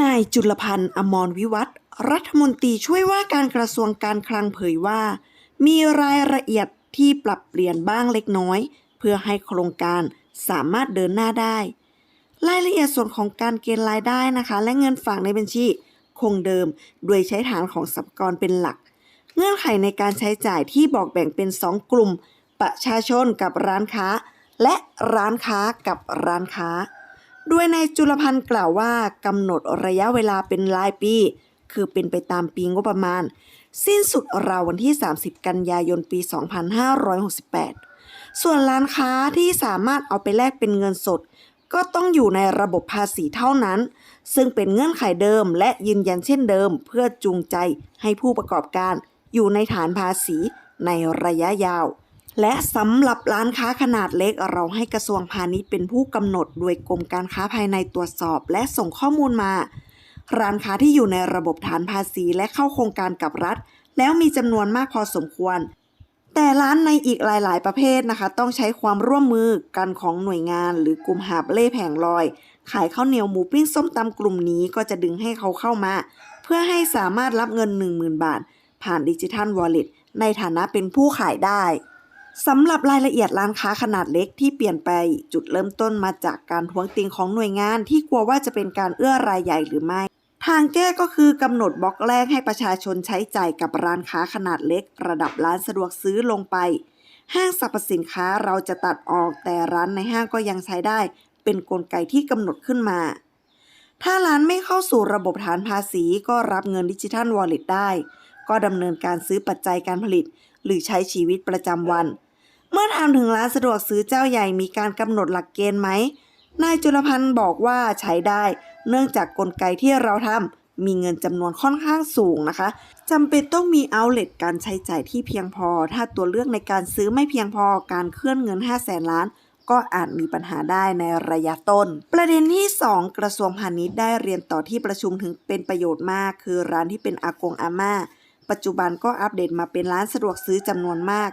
นายจุลพันธ์ อมรวิวัฒรัฐมนตรีช่วยว่าการกระทรวงการคลังเผยว่า มีรายละเอียดที่ปรับเปลี่ยนบ้างเล็กน้อย เพื่อให้โครงการสามารถเดินหน้าได้ รายละเอียดส่วนของการเกณฑ์รายได้นะคะ และเงินฝากในบัญชี คงเดิมโดยใช้ฐานของสรรพกรเป็นหลัก เงื่อนไขในการใช้จ่ายที่บอกแบ่งเป็น 2 กลุ่ม ประชาชนกับร้านค้า และร้านค้ากับร้านค้า โดยนายจุลพันธ์กล่าวว่ากำหนดระยะเวลาเป็นรายปี คือเป็นไปตามปีงบประมาณ สิ้นสุดราววันที่ 30 กันยายนปี 2568 ส่วนร้านค้าที่สามารถเอาไปแลกเป็นเงินสด ก็ต้องอยู่ในระบบภาษีเท่านั้น ซึ่งเป็นเงื่อนไขเดิมและยืนยันเช่นเดิม เพื่อจูงใจให้ผู้ประกอบการอยู่ในฐานภาษีในระยะยาว และสำหรับร้านค้าขนาดเล็ก เราให้กระทรวงพาณิชย์เป็นผู้กำหนด โดยกรมการค้าภายในตรวจสอบ และส่งข้อมูลมา ร้านค้าที่อยู่ในระบบฐานภาษีและเข้าโครงการกับรัฐ แล้วมีจำนวนมากพอสมควร แต่ร้านในอีกหลาย ๆ ประเภทนะคะ ต้องใช้ความร่วมมือกันของหน่วยงาน หรือกลุ่มหาบเล่แผงลอย ขายข้าวเหนียวหมูปิ้งส้มตำกลุ่มนี้ก็จะดึงให้เขาเข้ามา เพื่อให้สามารถรับเงิน 10,000 บาท ผ่านดิจิทัลวอลเล็ตในฐานะเป็นผู้ขายได้ สำหรับรายละเอียดร้านค้าขนาดเล็กที่เปลี่ยนไปจุดเริ่มต้นมาจากการทวงติงของหน่วยงานที่กลัวว่าจะเป็นการเอื้อรายใหญ่หรือไม่ ทางแก้ก็คือกำหนดบล็อกแรกให้ประชาชนใช้จ่ายกับร้านค้าขนาดเล็ก ระดับร้านสะดวกซื้อลงไป ห้างสรรพสินค้าเราจะตัดออกแต่ร้านในห้างก็ยังใช้ได้ เป็นนกลไกที่กำหนดขึ้นมา ถ้าร้านไม่เข้าสู่ระบบฐานภาษีก็รับเงินดิจิทัลวอลเล็ตได้ ก็ดำเนินการซื้อปัจจัยการผลิต หรือใช้ชีวิตประจำวัน เมื่อถามถึงร้านสะดวกซื้อเจ้าใหญ่มีการกำหนดหลักเกณฑ์ไหมนายจุลพันธ์บอกว่าใช้ได้ เนื่องจากกลไกที่เราทำมีเงินจำนวนค่อนข้างสูงนะคะจำเป็นต้องมีเอาเลตการใช้จ่ายที่เพียงพอ ถ้าตัวเลือกในการซื้อไม่เพียงพอการเคลื่อนเงิน 5 0 0แสนล้านก็อาจมีปัญหาได้ในระยะต้น ประเด็นที่ 2 กระทรวงพาณิชย์ได้เรียนต่อที่ประชุมถึงเป็นประโยชน์มาก คือร้านที่เป็นอากงอาม่า ปัจจุบันก็อัปเดตมาเป็นร้านสะดวกซื้อจำนวนมาก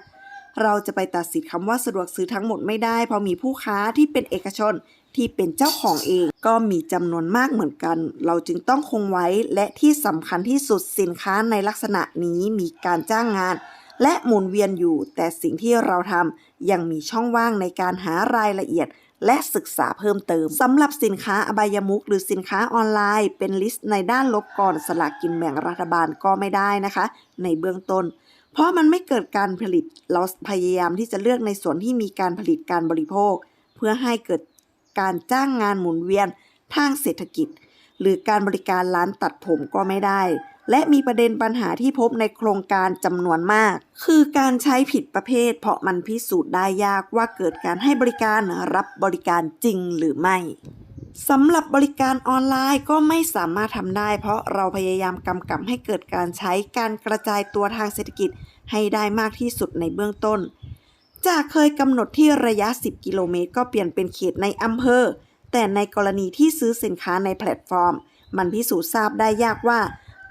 เราจะไปตัดสินคำว่าสะดวกซื้อทั้งหมดไม่ได้ เพราะมีผู้ค้าที่เป็นเอกชนที่เป็นเจ้าของเองก็มีจำนวนมากเหมือนกัน เราจึงต้องคงไว้และที่สำคัญที่สุดสินค้าในลักษณะนี้มีการจ้างงาน และหมุนเวียนอยู่ แต่สิ่งที่เราทำยังมีช่องว่างในการหารายละเอียด และศึกษาเพิ่มเติมสำหรับสินค้าอบายมุกหรือสินค้าออนไลน์ เป็นลิสต์ในด้านลบก่อนสลากกินแบ่งรัฐบาลก็ไม่ได้นะคะ ในเบื้องต้น เพราะมันไม่เกิดการผลิตเราพยายามที่จะเลือกในส่วนที่มีการผลิตการบริโภค เพื่อให้เกิดการจ้างงานหมุนเวียนทางเศรษฐกิจ หรือการบริการร้านตัดผมก็ไม่ได้ และมีประเด็นปัญหาที่พบในโครงการจำนวนมาก คือการใช้ผิดประเภท เพราะมันพิสูจน์ได้ยากว่าเกิดการให้บริการรับบริการจริงหรือไม่สำหรับบริการออนไลน์ก็ไม่สามารถทำได้ เพราะเราพยายามกำกับให้เกิดการใช้การกระจายตัวทางเศรษฐกิจให้ได้มากที่สุดในเบื้องต้น จากเคยกำหนดที่ระยะ 10 กิโลเมตร ก็เปลี่ยนเป็นเขตในอำเภอ แต่ในกรณีที่ซื้อสินค้าในแพลตฟอร์ม มันพิสูจน์ทราบได้ยากว่า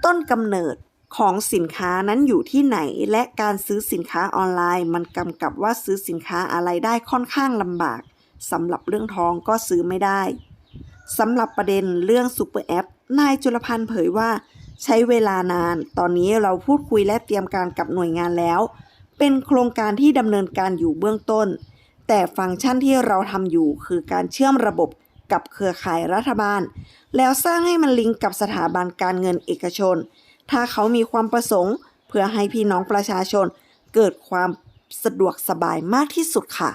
ต้นกำเนิดของสินค้านั้นอยู่ที่ไหน และการซื้อสินค้าออนไลน์ มันกำกับว่าซื้อสินค้าอะไรได้ค่อนข้างลำบากสำหรับเรื่องทองก็ซื้อไม่ได้สำหรับประเด็นเรื่องซูเปอร์แอปนายจุลพันธ์เผยว่า ใช้เวลานาน ตอนนี้เราพูดคุยและเตรียมการกับหน่วยงานแล้ว เป็นโครงการที่ดำเนินการอยู่เบื้องต้น แต่ฟังก์ชันที่เราทำอยู่คือการเชื่อมระบบ กับเครือข่ายรัฐบาล แล้วสร้างให้มันลิงก์กับสถาบันการเงินเอกชน ถ้าเขามีความประสงค์ เพื่อให้พี่น้องประชาชน เกิดความสะดวกสบายมากที่สุดค่ะ